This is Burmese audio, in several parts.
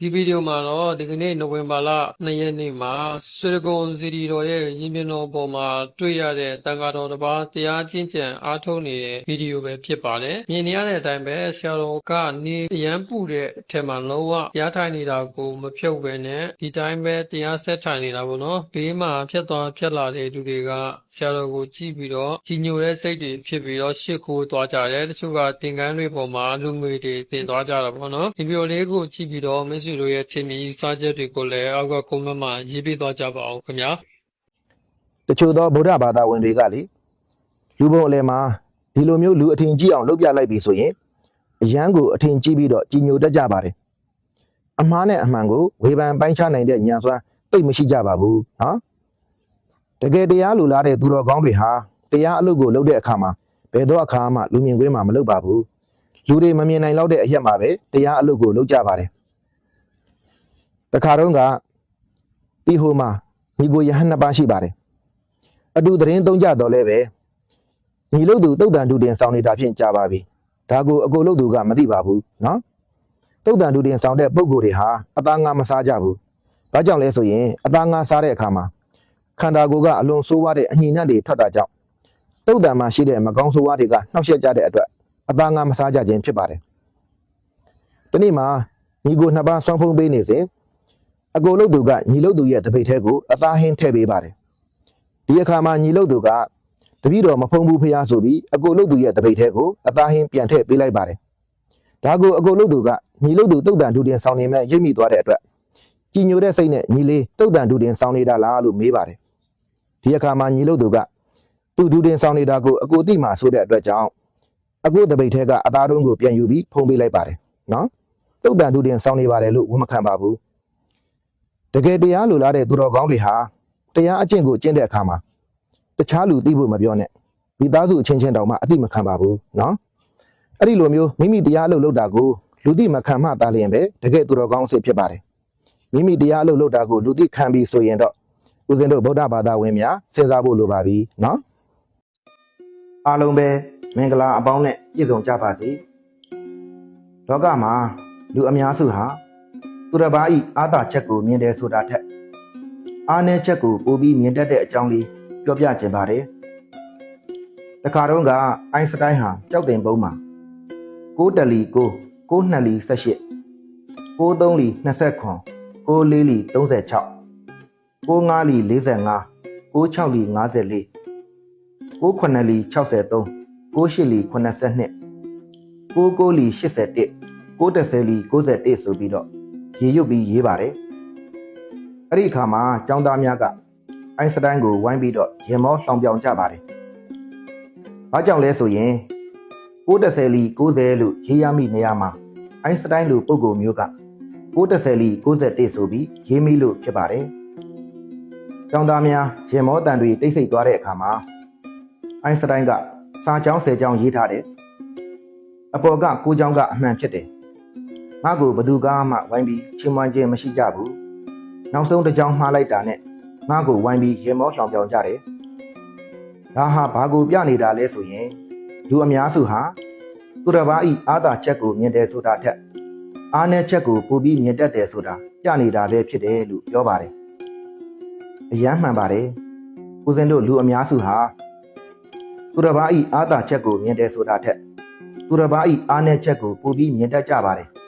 ဒီဗီဒီယိုမှာတော့ဒီကနေ့နိုဝင်ဘာလ2ရက်နေ့မှာဆွေကုံစီရီတော်ရဲ့ရင်းမြစ်တော်ပေါ်မှာတွေ့ရတဲ့တန်ဃာတော်တစ်ပါးတရားကျင့်ကြံအားထုတ်နေတဲ့ဗီဒီယိုပဲဖြစ်ပါတယ်။မြင်နေရတဲ့အတိုင်းပဲဆရာတော်ကနေအရန်ပူတဲ့အထက်မှာလုံးဝတရားထိုင်နေတာကိုမဖြုတ်ပဲနဲ့ဒီတိုင်းပဲတရားဆက်ထိုင်နေတာပေါ့နော်။ဘေးမှာဖြတ်သွားဖြတ်လာတဲ့လူတွေကဆရာတော်ကိုကြည့်ပြီးတော့ကြီးညိုတဲ့စိတ်တွေဖြစ်ပြီးတော့ရှစ်ခိုးသွားကြတယ်။တချို့ကသင်္ကန်းတွေပေါ်မှာလူငွေတွေတင်သွားကြတာပေါ့နော်။ဒီဗီဒီယိုလေးကိုကြည့်ပြီးတော့မင်းစုတို့ရဲ့ထင်မြင်စားချက်တွေကိုလည်းအောက်ကကွန်မန့်မှာရေးပေးသွားကြပါအောင်ခင်ဗျာ။တချို့သောဗုဒ္ဓဘာသာဝင်တွေကလေလူပုံအလယ်မှာဒီလိုမျိုးလူအထင်ကြီးအောင်လုပ်ပြလိုက်ပြီဆိုရင်အရန်ကိုအထင်ကြီးပြီးတော့ကြီးညိုတတ်ကြပါတယ်အမှားနဲ့အမှန်ကိုဝေဖန်ပိုင်းခြားနိုင်တဲ့ဉာဏ်စွမ်းသိပ်မရှိကြပါဘူးနော်တကယ်တရားလူလားတဲ့သူတော်ကောင်းတွေဟာတရားအလုပ်ကိုလုပ်တဲ့အခါမှာဘယ်တော့အခါမှလူမြင်ကွင်းမှာမလုပ်ပါဘူးလူတွေမမြင်နိုင်တော့တဲ့အရက်မှာပဲတရားအလုပ်ကိုလုပ်ကြပါတယ် တခါတော့ကတီဟိုမှာမိကိုယဟန်နှစ်ပါးရှိပါတယ်အတူသတင်းသုံးကြတော့လဲပဲညီလို့သူတုတ်တန်တူတင်ဆောင်နေတာဖြင့်ကြာပါပြီဒါကိုအကိုလို့သူကမသိပါဘူးနော်တုတ်တန်တူတင်ဆောင်တဲ့ပုံကိုယ်တွေဟာအသားငါမစားကြဘူးဘာကြောင့်လဲဆိုရင်အသားငါစားတဲ့အခါမှာခန္ဓာကိုယ်ကအလွန်ဆိုးဝါးတဲ့အညင်နက်တွေထွက်တာကြောင့်တုတ်တန်မှာရှိတဲ့မကောင်းဆိုးဝါးတွေကနှောက်ယှက်ကြတဲ့အတွက်အသားငါမစားကြခြင်းဖြစ်ပါတယ်ဒီနေ့မှာညီကိုနှစ်ပါးဆွမ်းဖုံးပေးနေစဉ် အကိုလို့သူကညီလို့သူရဲ့တပိတ်ထဲကိုအသားဟင်းထည့်ပေးပါတယ်ဒီအခါမှာညီလို့သူကတပည့်တော်မဖုံးဘူးဖျားဆိုပြီးအကိုလို့သူရဲ့တပိတ်ထဲကိုအသားဟင်းပြန်ထည့်ပေးလိုက်ပါတယ်။ဒါကိုအကိုလို့သူကညီလို့သူတုတ်တန်ဒူတင်ဆောင်နေမဲ့ရိပ်မိသွားတဲ့အတွက်ကြည်ညိုတဲ့စိတ်နဲ့ညီလေးတုတ်တန်ဒူတင်ဆောင်နေတာလားလို့မေးပါတယ်။ဒီအခါမှာညီလို့သူကသူဒူတင်ဆောင်နေတာကိုအကိုသိမှဆိုတဲ့အတွက်ကြောင့်အကိုတပိတ်ထဲကအသားတုံးကိုပြန်ယူပြီးဖုံးပေးလိုက်ပါတယ်နော်။တုတ်တန်ဒူတင်ဆောင်နေပါတယ်လို့ဝန်မခံပါဘူး။ တကယ်တရားလိုလားတဲ့သူတော်ကောင်းတွေဟာတရားအကျင့်ကိုကျင့်တဲ့အခါမှာတခြားလူသိဖို့မပြောနဲ့မိသားစုအချင်းချင်းတောင်မှအသိမခံပါဘူးနော်အဲ့ဒီလိုမျိုးမိမိတရားအလုပ်လုပ်တာကိုလူသိမခံမှသာလျင်ပဲတကယ်သူတော်ကောင်းအစ်ဖြစ်ပါတယ်မိမိတရားအလုပ်လုပ်တာကိုလူသိခံပြီးဆိုရင်တော့ဦးဇင်းတို့ဗုဒ္ဓဘာသာဝင်များစဉ်းစားဖို့လိုပါပြီနော်အားလုံးပဲမင်္ဂလာအပေါင်းနဲ့ပြည့်စုံကြပါစေလောကမှာလူအများစုဟာ သူတစ်ပါးဤအာသာချက်ကိုမြင်တယ်ဆိုတာထက်အားနည်းချက်ကိုပိုပြီးမြင်တတ်တဲ့အကြောင်းလေးပြောပြခြင်းပါတယ်။တခါတုန်းကအိုင်းစတိုင်းဟာကြောက်တင်ပုံးမှာ6တလီ9 9နှစ်လီ18 93လီ29 94လီ36 95လီ45 96လီ54 98လီ63 98လီ82 99လီ81 90လီ91ဆိုပြီးတော့ ရေရွတ်ပြီးရေးပါတယ်။အဲ့ဒီအခါမှာចောင်းသားများကအိုင်းစတိုင်းကိုဝိုင်းပြီးတော့ရင်မောလောင်ပြောင်ကြပါတယ်။ဘာကြောင့်လဲဆိုရင်90လီ90လို့ရေးရမိနေရမှာအိုင်းစတိုင်းလိုပုံကိုမျိုးက90လီ91ဆိုပြီးရေးမိလို့ဖြစ်ပါတယ်။ကျောင်းသားများရင်မောတန်တွေတိတ်ဆိတ်သွားတဲ့အခါမှာအိုင်းစတိုင်းကစာကြောင်း10ကြောင်းရေးထားတယ်။အပေါ်က9ကြောင်းကအမှန်ဖြစ်တယ်။ ငါ့ကိုဘသူကမှဝိုင်းပြီးချီးမွမ်းခြင်းမရှိကြဘူး။နောက်ဆုံးတစ်ကြောင်းမှားလိုက်တာနဲ့ငါ့ကိုဝိုင်းပြီးရေမောလောင်ပြောင်ကြတယ်။ဒါဟာဘာကိုပြနေတာလဲဆိုရင်လူအများစုဟာသူတစ်ပါးဤအာသာချက်ကိုမြင်တယ်ဆိုတာထက်အားနည်းချက်ကိုပိုပြီးမြင်တတ်တယ်ဆိုတာပြနေတာပဲဖြစ်တယ်လို့ပြောပါတယ်။အယမ်းမှန်ပါတယ်။ဦးဇင်းတို့လူအများစုဟာသူတစ်ပါးဤအာသာချက်ကိုမြင်တယ်ဆိုတာထက်သူတစ်ပါးဤအားနည်းချက်ကိုပိုပြီးမြင်တတ်ကြပါတယ်။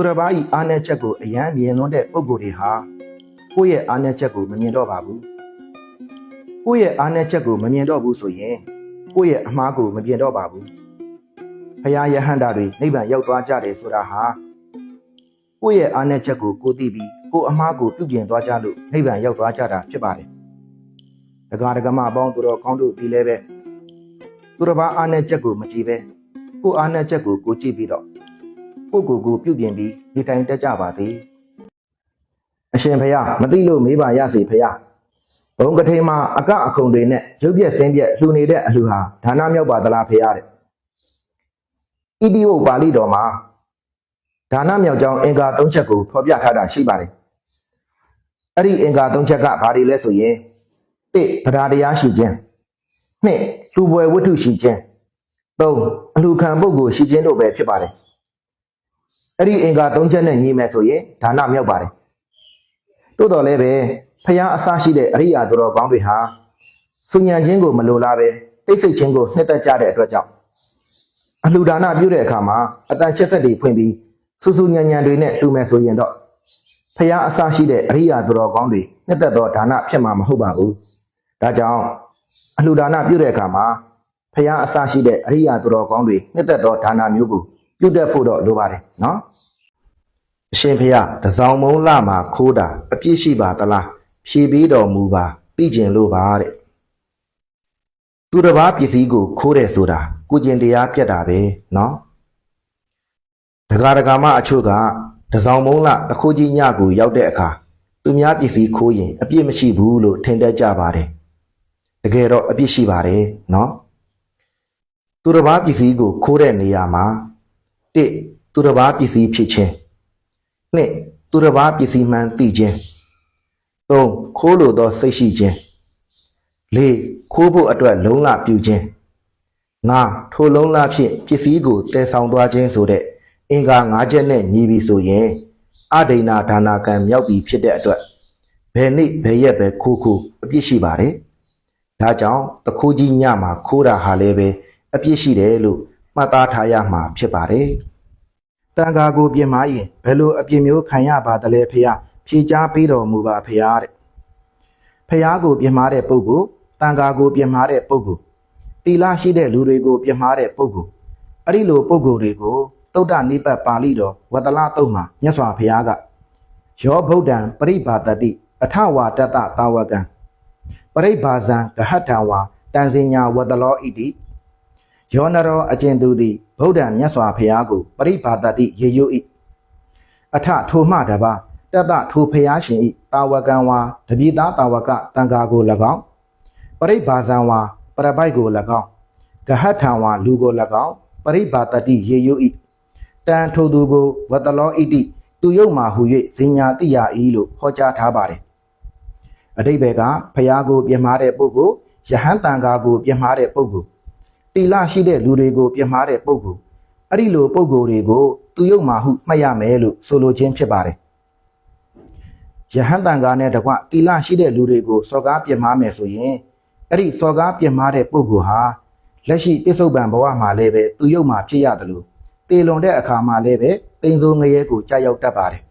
သူတစ်ပါးဤအားနည်းချက်ကိုအယမ်းမြင်လွန်းတဲ့ပုံကိုယ်တွေဟာကိုယ့်ရဲ့အားနည်းချက်ကိုမမြင်တော့ပါဘူး။ကိုယ့်ရဲ့အားနည်းချက်ကိုမမြင်တော့ဘူးဆိုရင်ကိုယ့်ရဲ့အမှားကိုမပြင်တော့ပါဘူး။ဖရာယဟန္တာတွေနိဗ္ဗာန်ရောက်သွားကြတယ်ဆိုတာဟာကိုယ့်ရဲ့အားနည်းချက်ကိုကိုသိပြီးကိုယ့်အမှားကိုပြုပြင်သွားကြလို့နိဗ္ဗာန်ရောက်သွားကြတာဖြစ်ပါတယ်။ဒကာဒကမအပေါင်းသူတော်ကောင်းတို့ဒီလဲပဲသူတစ်ပါးအားနည်းချက်ကိုမကြည့်ပဲကိုယ့်အားနည်းချက်ကိုကိုကြည့်ပြီးတော့ ကိုယ့်ကိုယ်ကိုပြုပြင်ပြီးဒီတိုင်းတက်ကြပါစေ။အရှင်ဖယားမသိလို့မေးပါရစေဖယားဘုံကထိန်မှာအကအခုံတွေနဲ့ရုပ်ပြက်ဆင်းပြက်လှူနေတဲ့အလှူဟာဒါနမြောက်ပါသလားဖယားတဲ့ဣတိဝုတ်ပါဠိတော်မှာဒါနမြောက်ကြောင်းအင်္ဂါ၃ချက်ကိုဖော်ပြထားတာရှိပါတယ်အဲ့ဒီအင်္ဂါ၃ချက်ကဘာတွေလဲဆိုရင်၁ဗราတရားရှိခြင်း၂လှူပွဲဝတ္ထုရှိခြင်း၃အလှူခံပုဂ္ဂိုလ်ရှိခြင်းတို့ပဲဖြစ်ပါတယ် အဲ့ဒီအင်္ဂါ၃ချက်နဲ့ညီမယ်ဆိုရင်ဒါနမြောက်ပါတယ်သို့တော်လည်းပဲဖျားအစရှိတဲ့အရိယာသူတော်ကောင်းတွေဟာစုညံခြင်းကိုမလိုလားပဲတိတ်ဆိတ်ခြင်းကိုနှစ်သက်ကြတဲ့အတွက်ကြောင့်အလှူဒါနပြုတဲ့အခါမှာအတန်ချက်ဆက်တွေဖွင့်ပြီးစူးစူးညံညံတွေနဲ့လှူမယ်ဆိုရင်တော့ဖျားအစရှိတဲ့အရိယာသူတော်ကောင်းတွေနှစ်သက်သောဒါနဖြစ်မှာမဟုတ်ပါဘူးဒါကြောင့်အလှူဒါနပြုတဲ့အခါမှာဖျားအစရှိတဲ့အရိယာသူတော်ကောင်းတွေနှစ်သက်သောဒါနမျိုးကို ပြုတတ်ဖို့တော့လိုပါတယ်နော်အရှင်ဖေယတစောင်းမုံလာမှာခိုးတာအပြစ်ရှိပါသလားဖြေပေးတော်မူပါသိကျင်လို့ပါတဲ့သူတစ်ပါးပစ္စည်းကိုခိုးတယ်ဆိုတာကိုကျင်တရားပြတ်တာပဲနော်ဒကာဒကာမအချို့ကတစောင်းမုံလာအခိုးကြီးညကိုရောက်တဲ့အခါသူများပစ္စည်းခိုးရင်အပြစ်မရှိဘူးလို့ထင်တတ်ကြပါတယ်တကယ်တော့အပြစ်ရှိပါတယ်နော်သူတစ်ပါးပစ္စည်းကိုခိုးတဲ့နေရာမှာ တစ်သူတစ်ပါးပစ္စည်းဖြစ်ခြင်းနှစ်သူတစ်ပါးပစ္စည်းမှန်သိခြင်းသုံးခိုးလိုသောစိတ်ရှိခြင်းလေးခိုးဖို့အတွက်လုံလပြုခြင်းငါထိုလုံလဖြင့်ပစ္စည်းကိုတည်ဆောင်သွားခြင်းဆိုတဲ့အင်္ဂါ၅ချက်နဲ့ညီပြီဆိုရင်အဒိဏဒါနာကံမြောက်ပြီဖြစ်တဲ့အတွက်ဘယ်နေ့ဘယ်ရက်ပဲခိုးခိုးအပြစ်ရှိပါတယ်ဒါကြောင့်တခိုးကြီးညမှာခိုးတာဟာလည်းပဲအပြစ်ရှိတယ်လို့ မှတ်သားထားရမှာဖြစ်ပါတယ်တန်ခါကိုပြင်မာရင်ဘယ်လိုအပြစ်မျိုးခံရပါသလဲဖေယဖြေချားပေးတော်မူပါဖေယတဲ့ဖေယကိုပြင်မာတဲ့ပုဂ္ဂိုလ်တန်ခါကိုပြင်မာတဲ့ပုဂ္ဂိုလ်တီလာရှိတဲ့လူတွေကိုပြင်မာတဲ့ပုဂ္ဂိုလ်အဲ့ဒီလိုပုဂ္ဂိုလ်တွေကိုသုဒ္ဓနိပတ်ပါဠိတော်ဝတ္တလတုတ်မှာမြတ်စွာဘုရားကယောဗုဒ္ဓံပရိပါတတိအထဝါတတတာဝကံပရိပါဇံဂဟတ္ထဝါတန်စင်ညာဝတ္တလောဣတိ ယောနရောအကျဉ်သူသည်ဗုဒ္ဓံမြတ်စွာဘုရားကိုပရိပါတတိရေယု၏အထထိုမှတပါတတထိုဘုရားရှင်၏တာဝကံဝါတပိသားတာဝကတန်ခါကို၎င်းပရိပါဇံဝါပရပိုက်ကို၎င်းဂဟထံဝါလူကို၎င်းပရိပါတတိရေယု၏တန်ထိုသူကိုဝတ္တလောဣတိသူယုတ်မှဟူ၍ဇင်ညာတိယဤလို့ဟောကြားထားပါတယ်အတိဘယ်ကဘုရားကို ပြင်မာတဲ့ပုဂ္ဂိုလ်ယဟန်တန်ခါကို ပြင်မာတဲ့ပုဂ္ဂိုလ် တီလရှိတဲ့လူတွေကို ပြစ်မှားတဲ့ပုံကိုအဲ့ဒီလိုပုံကိုတွေကိုသူယုတ်မာဟုမှတ်ရမယ်လို့ဆိုလိုခြင်းဖြစ်ပါတယ်ယဟန်တန်ကားနဲ့တကွတီလရှိတဲ့လူတွေကိုစော်ကားပြစ်မှားမယ်ဆိုရင်အဲ့ဒီစော်ကားပြစ်မှားတဲ့ပုံကိုဟာလက်ရှိပြစ္ဆုတ်ပံဘဝမှာလည်းပဲသူယုတ်မာဖြစ်ရတယ်လို့တေလွန်တဲ့အခါမှာလည်းပဲတိမ်ဆိုးငရဲကိုကြာရောက်တတ်ပါတယ်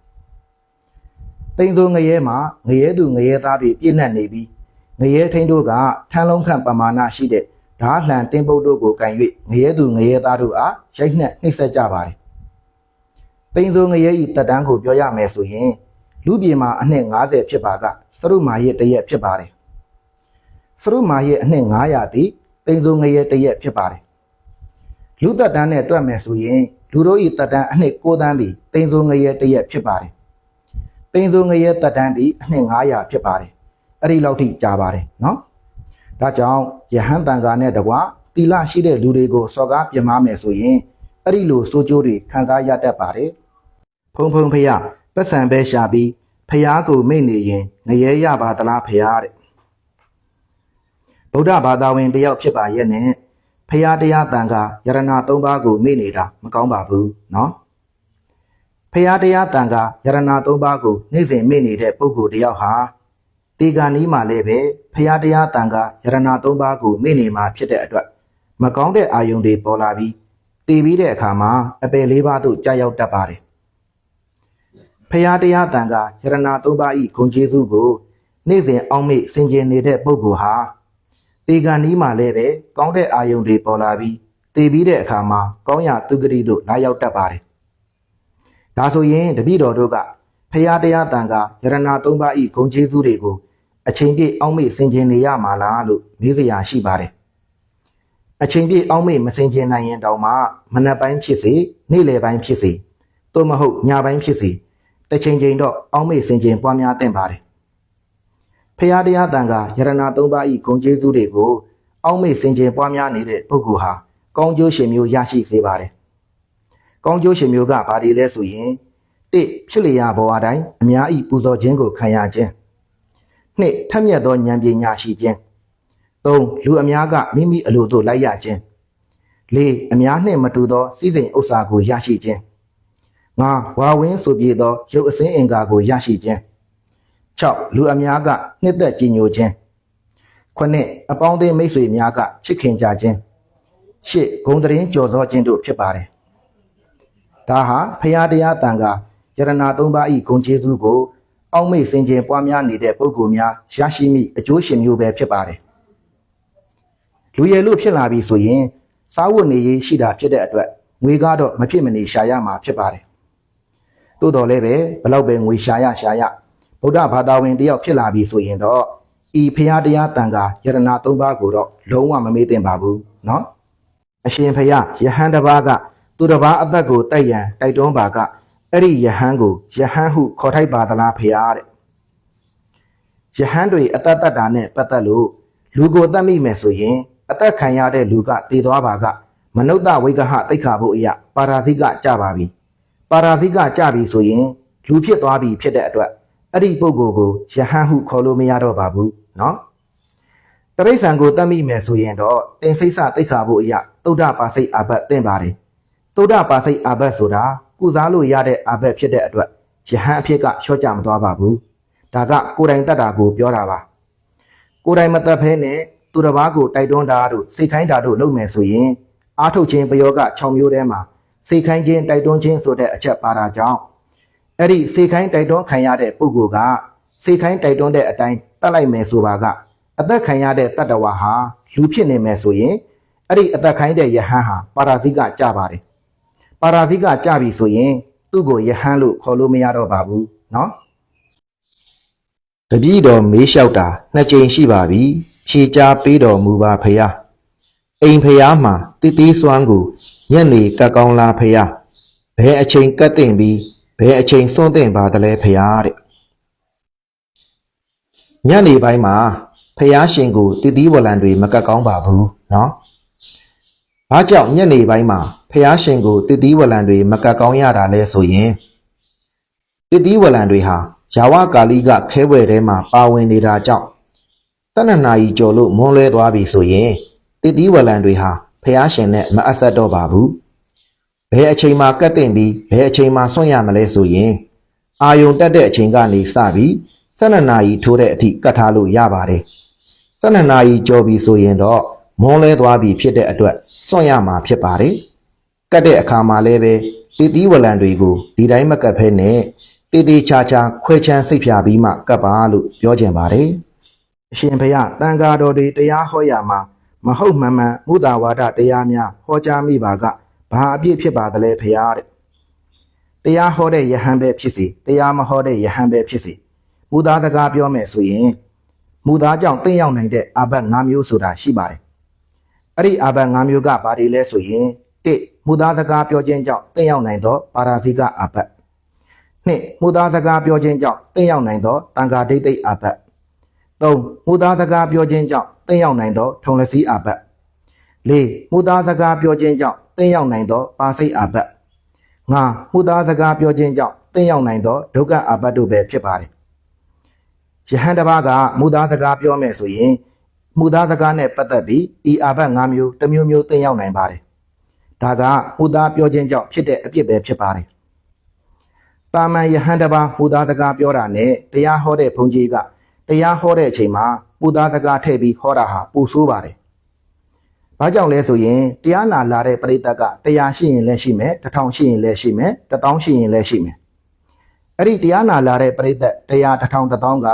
တိမ်ဆိုးငရဲမှာငရဲသူငရဲသားတွေပြည့်နှက်နေပြီးငရဲထိန်တို့ကထန်းလုံးခန့်ပမာဏရှိတဲ့ ဓာလှန်တင်းပုတ်တို့ကိုကန်၍ငရဲသူငရဲသားတို့အားရိုက်နှက်နှိပ်စက်ကြပါတယ်။ပိန်ဆိုငရဲဤတက်တန်းကိုပြောရမယ်ဆိုရင်လူပြေမှာအနှစ်90ဖြစ်ပါကသရုမာရဲ့တရက်ဖြစ်ပါတယ်။သရုမာရဲ့အနှစ်900သည်ပိန်ဆိုငရဲတရက်ဖြစ်ပါတယ်။လူတက်တန်းနဲ့တွက်မယ်ဆိုရင်လူတို့ဤတက်တန်းအနှစ်9တန်းသည်ပိန်ဆိုငရဲတရက်ဖြစ်ပါတယ်။ပိန်ဆိုငရဲတက်တန်းသည်အနှစ်900ဖြစ်ပါတယ်။အဲ့ဒီလောက်ထိကြာပါတယ်နော်။ ဒါကြောင့်ယဟန်တန်ခါနဲ့တကွာတီလရှိတဲ့လူတွေကိုစော်ကားပြမားမယ်ဆိုရင်အဲ့ဒီလိုစိုးကျိုးတွေခံစားရတတ်ပါတယ်။ဖုံဖုံဖရပတ်စံပဲရှာပြီးဖျားကိုမိတ်နေရင်ငရဲရပါသလားဖျားတဲ့။ဗုဒ္ဓဘာသာဝင်တယောက်ဖြစ်ပါရဲ့နဲ့ဖျားတရားတန်ခါယရဏသုံးပါးကိုမိတ်နေတာမကောင်းပါဘူးနော်။ဖျားတရားတန်ခါယရဏသုံးပါးကိုနေ့စဉ်မိတ်နေတဲ့ပုဂ္ဂိုလ်တယောက်ဟာ တေဂာနီးမှာလည်းပဲဖရာတရားတန်ခါယရဏသုံးပါးကိုမိနေမှာဖြစ်တဲ့အတွက်မကောင်းတဲ့အာယုန်တွေပေါ်လာပြီးတည်ပြီးတဲ့အခါမှာအပယ်လေးပါးသို့ကြာရောက်တတ်ပါတယ်ဖရာတရားတန်ခါယရဏသုံးပါးဤဂုဏ်ကျေးဇူးကို နေ့စဉ်အောက်မေ့ဆင်ခြင်နေတဲ့ပုဂ္ဂိုလ်ဟာတေဂာနီးမှာလည်းပဲကောင်းတဲ့အာယုန်တွေပေါ်လာပြီးတည်ပြီးတဲ့အခါမှာကောင်းရာသူဂတိသို့လာရောက်တတ်ပါတယ်ဒါဆိုရင်တပည့်တော်တို့ကဖရာတရားတန်ခါယရဏသုံးပါးဤဂုဏ်ကျေးဇူးတွေကို အချိန်ပြည့်အောက်မေ့ဆင်ခြင်နေရမှာလားလို့မေးစရာရှိပါတယ်။အချိန်ပြည့်အောက်မေ့မဆင်ခြင်နိုင်ရင်တောင်မှမနက်ပိုင်းဖြစ်စေနေ့လယ်ပိုင်းဖြစ်စေသို့မဟုတ်ညပိုင်းဖြစ်စေတစ်ချိန်ချိန်တော့အောက်မေ့ဆင်ခြင်ပွားများသင့်ပါတယ်။ဖရာတရားတန်ခါယရဏသုံးပါးဤဂုဏ်ကျေးဇူးတွေကိုအောက်မေ့ဆင်ခြင်ပွားများနေတဲ့ပုဂ္ဂိုလ်ဟာကောင်းကျိုးရှင်မျိုးရရှိစေပါတယ်။ကောင်းကျိုးရှင်မျိုးကဘာတွေလဲဆိုရင်တစ်ဖြစ်လျာဘဝတိုင်းအများဤပူဇော်ခြင်းကိုခံရခြင်း နှစ်ထက်မြက်သောဉာဏ်ပညာရှိခြင်းသုံးလူအများကမိမိအလိုသို့လိုက်ရခြင်းလေးအများနှင့်မတူသောစည်းစိမ်ဥစ္စာကိုရရှိခြင်းငါဝါဝင်းဆိုပြေသောရုပ်အစင်းအင်္ကာကိုရရှိခြင်း6လူအများကနှစ်သက်ကြည်ညိုခြင်း9အပေါင်းအသင်းမိတ်ဆွေများကချစ်ခင်ကြခြင်း10ဂုံတရင်ကြော်စောခြင်းတို့ဖြစ်ပါတယ်ဒါဟာဖရာတရားတန်ခါယရနာ၃ပါးဤဂုံကျေးဇူးကို အောက်မေ့စင်ကြင်ပွားများနေတဲ့ပုဂ္ဂိုလ်များရရှိမိအကျိုးရှင်မျိုးပဲဖြစ်ပါတယ်လူရည်လို့ဖြစ်လာပြီဆိုရင်စားဝတ်နေရေးရှိတာဖြစ်တဲ့အတွက်ငွေကားတော့မဖြစ်မနေရှာရမှာဖြစ်ပါတယ်သို့တော်လည်းပဲဘလောက်ပဲငွေရှာရရှာရဗုဒ္ဓဘာသာဝင်တယောက်ဖြစ်လာပြီဆိုရင်တော့ဤဖရာတရားတန်ခါယရနာ၃ပါးကိုတော့လုံးဝမမေ့သင့်ပါဘူးเนาะ အရှင်ဖယားယဟန်တစ်ပါးကသူတစ်ပါးအသက်ကိုတိုက်ရန်တိုက်တွန်းပါက အဲ့ဒီယဟန်ကိုယဟန်ဟုခေါ်ထိုက်ပါသလားဖယားတဲ့ယဟန်တွေအသက်သက်တာနဲ့ပတ်သက်လို့လူကိုတတ်မိမယ်ဆိုရင်အသက်ခံရတဲ့လူကတည်သွားပါကမနုဿဝိကဟတိတ်ခါဖို့အရာပါရာဇိကကြပါပြီပါရာဇိကကြပြီဆိုရင်လူဖြစ်သွားပြီဖြစ်တဲ့အတွက်အဲ့ဒီပုဂ္ဂိုလ်ကိုယဟန်ဟုခေါ်လို့မရတော့ပါဘူးเนาะ တရိษံကိုတတ်မိမယ်ဆိုရင်တော့တင်စိတ်ဆတိတ်ခါဖို့အရာသုဒ္ဓပါစိတ်အာဘတ်တင်ပါတယ်သုဒ္ဓပါစိတ်အာဘတ်ဆိုတာ ကုစားလို့ရတဲ့အာဘတ်ဖြစ်တဲ့အတွက်ယဟန်အဖြစ်ကလျှော့ကြမသွားပါဘူးဒါကကိုယ်တိုင်တတ်တာကိုပြောတာပါကိုယ်တိုင်မတတ်ဖဲနဲ့သူတစ်ပါးကိုတိုက်တွန်းတာတို့စိတ်ခိုင်းတာတို့လုပ်မယ်ဆိုရင်အာထုတ်ခြင်းပယောက6မျိုးထဲမှာစိတ်ခိုင်းခြင်းတိုက်တွန်းခြင်းဆိုတဲ့အချက်ပါတာကြောင့်အဲ့ဒီစိတ်ခိုင်းတိုက်တွန်းခံရတဲ့ပုဂ္ဂိုလ်ကစိတ်ခိုင်းတိုက်တွန်းတဲ့အတိုင်းတတ်လိုက်မယ်ဆိုပါကအသက်ခံရတဲ့တတ္တဝါဟာလူဖြစ်နေမယ်ဆိုရင်အဲ့ဒီအသက်ခိုင်းတဲ့ယဟန်ဟာပါရာဇိကကြပါတယ် ပါရာဇိကကြပြီဆိုရင်သူ့ကိုယဟန်လို့ခေါ်လို့မရတော့ပါဘူးเนาะတပည့်တော်မေးလျှောက်တာနှစ်ကြိမ်ရှိပါပြီဖြေကြားပေးတော်မူပါဖရာအိမ်ဖရာမှာတိတိစွမ်းကိုညနေကတ်ကောင်းလားဖရာဘယ်အချိန်ကတ်တင်ပြီးဘယ်အချိန်စွန့်တင်ပါသလဲဖရာတဲ့ ညနေပိုင်းမှာဖះရှင်ကိုတည်တည်ဝလံတွေမကတ်ကောင်းပါဘူးเนาะ။ ဘာကြောင့်ညနေပိုင်းမှာဖះရှင်ကိုတည်တည်ဝလံတွေမကတ်ကောင်းရတာလဲဆိုရင်တည်တည်ဝလံတွေဟာယာဝကာလိကခဲဝဲထဲမှာပါဝင်နေတာကြောင့်တဏ္ဍနာကြီးကြော်လို့မွန်းလွဲသွားပြီဆိုရင်တည်တည်ဝလံတွေဟာဖះရှင်နဲ့မအပ်ဆက်တော့ပါဘူး။ဘယ်အချိန်မှာကတ်တင်ပြီးဘယ်အချိန်မှာဆွန့်ရမလဲဆိုရင်အာယုံတက်တဲ့အချိန်ကနေစပြီး12နာရီထိုးတဲ့အထိကတ်ထားလို့ရပါတယ်12နာရီကြော်ပြီဆိုရင်တော့မွန်းလဲသွားပြီဖြစ်တဲ့အတွက် စွန့်ရမှာဖြစ်ပါတယ်ကတ်တဲ့အခါမှာလည်းပဲတီတီဝလံတွေကိုဒီတိုင်းမကတ်ဖဲနဲ့တေးသေးချာချာခွဲချမ်းစိတ်ဖြာပြီးမှကတ်ပါလို့ပြောကြင်ပါတယ်အရှင်ဘုရားတန်ဃာတော်တွေတရားဟောရမှာမဟုတ်မှန်မှန်မုဒ္ဒဝါဒတရားများဟောကြားမိပါကဘာအပြည့်ဖြစ်ပါသလဲဖရာတဲ့တရားဟောတဲ့ယဟန်ပဲဖြစ်စီတရားမဟောတဲ့ယဟန်ပဲဖြစ်စီမူသားစကားပြောမယ်ဆိုရင်မူသားကြောင့်တင့်ရောက်နိုင်တဲ့အာဘတ်၅မျိုးဆိုတာရှိပါတယ်။ အဲ့ဒီအာဘတ်၅မျိုးကဘာတွေလဲဆိုရင်၁မူသားစကားပြောခြင်းကြောင့်တင့်ရောက်နိုင်သောပါရာဇိကအာဘတ်၂မူသားစကားပြောခြင်းကြောင့်တင့်ရောက်နိုင်သောတန်ခါဒိဋ္ဌိအာဘတ်၃မူသားစကားပြောခြင်းကြောင့်တင့်ရောက်နိုင်သောထုံလစီအာဘတ်၄မူသားစကားပြောခြင်းကြောင့်တင့်ရောက်နိုင်သောပါစိတ်အာဘတ်၅မူသားစကားပြောခြင်းကြောင့်တင့်ရောက်နိုင်သောဒုက္ခအာဘတ်တို့ပဲဖြစ်ပါတယ်ယဟန်တစ်ပါးကမူသားစကားပြောမယ်ဆိုရင် မူသားစကားနဲ့ပတ်သက်ပြီးဤအာဘတ်၅မျိုးတစ်မျိုးမျိုးသင်ရောက်နိုင်ပါတယ်။ဒါကမူသားပြောခြင်းကြောင့်ဖြစ်တဲ့အပြစ်ပဲဖြစ်ပါတယ်။တာမန်ယဟန်တစ်ပါးမူသားစကားပြောတာနဲ့တရားဟောတဲ့ဘုန်းကြီးကတရားဟောတဲ့အချိန်မှာမူသားစကားထည့်ပြီးဟောတာဟာပူဆိုးပါတယ်။ဘာကြောင့်လဲဆိုရင်တရားနာလာတဲ့ပရိသတ်ကတရားရှိရင်လည်းရှိမယ်တစ်ထောင်ရှိရင်လည်းရှိမယ်တစ်တောင်းရှိရင်လည်းရှိမယ်။အဲ့ဒီတရားနာလာတဲ့ပရိသတ်တရားတစ်ထောင်တစ်တောင်းက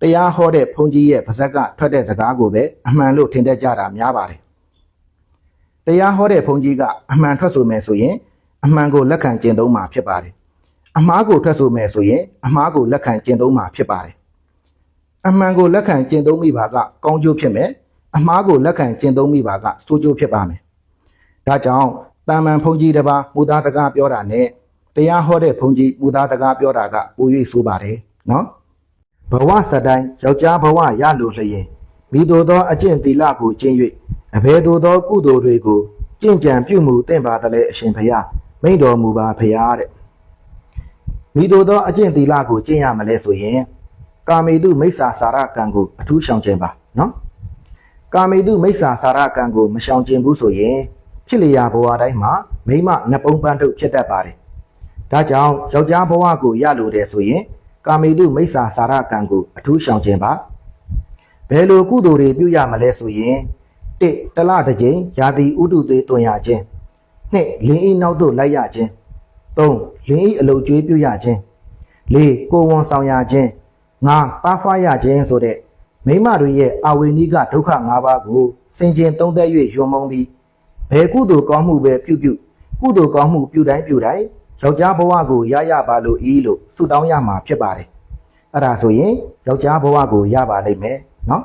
တရားဟောတဲ့ဘုန်းကြီးရဲ့ပါဇက်ကထွက်တဲ့စကားကိုပဲအမှန်လို့ထင်တတ်ကြတာများပါတယ်။တရားဟောတဲ့ဘုန်းကြီးကအမှန်ထွက်ဆိုမယ်ဆိုရင်အမှန်ကိုလက်ခံကျင့်သုံးမှာဖြစ်ပါတယ်။အမှားကိုထွက်ဆိုမယ်ဆိုရင်အမှားကိုလက်ခံကျင့်သုံးမှာဖြစ်ပါတယ်။အမှန်ကိုလက်ခံကျင့်သုံးမိပါကကောင်းကျိုးဖြစ်မယ်။အမှားကိုလက်ခံကျင့်သုံးမိပါကဆိုးကျိုးဖြစ်ပါမယ်။ဒါကြောင့်တာမန်ဘုန်းကြီးတစ်ပါးမူသားစကားပြောတာနဲ့တရားဟောတဲ့ဘုန်းကြီးမူသားစကားပြောတာကပို၍ဆိုးပါတယ်နော်။ ဘဝစတိုင်းယောက်ျားဘဝရလိုလျင်မိတို့သောအကျင့်သီလကိုကျင့်၍အဘယ်သို့သောကုသိုလ်တွေကိုကျင့်ကြံပြုမှုသင့်ပါသလဲအရှင်ဖျားမိန့်တော်မူပါဖျားတဲ့မိတို့သောအကျင့်သီလကိုကျင့်ရမလဲဆိုရင်ကာမေတုမိစ္ဆာစာရကံကိုအထူးရှောင်ခြင်းပါနော်ကာမေတုမိစ္ဆာစာရကံကိုမရှောင်ခြင်းဘူးဆိုရင်ဖြစ်လျာဘဝတိုင်းမှာမိမနှစ်ပုံးပန်းထုတ်ဖြစ်တတ်ပါတယ်ဒါကြောင့်ယောက်ျားဘဝကိုရလိုတယ်ဆိုရင် ကာမေတုမိစ္ဆာစာရကံကိုအထူးရှောင်ခြင်းပါဘယ်လိုကုသိုလ်တွေပြုရမလဲဆိုရင်တစ်တလတစ်ကြိမ်ယာတိဥတုသေးတွင်ရခြင်းနှစ်လင်းဤနောက်သို့လိုက်ရခြင်းသုံးလင်းဤအလုတ်ကျွေးပြုရခြင်းလေးကိုယ်ဝန်ဆောင်ရခြင်းငါပါဖွားရခြင်းဆိုတဲ့မိမတွေရဲ့အဝိနိကဒုက္ခ၅ပါးကိုစင်ကျင်သုံးသက်၍ယွံမုံပြီးဘယ်ကုသိုလ်ကောင်းမှုပဲပြုပြုကုသိုလ်ကောင်းမှုပြုတိုင်းပြုတိုင်း ယောက်ျားဘဝကိုရရပါလို့ဤလို့ဆုတောင်းရမှာဖြစ်ပါတယ်အဲ့ဒါဆိုရင်ယောက်ျားဘဝကိုရပါလိမ့်မယ်နော်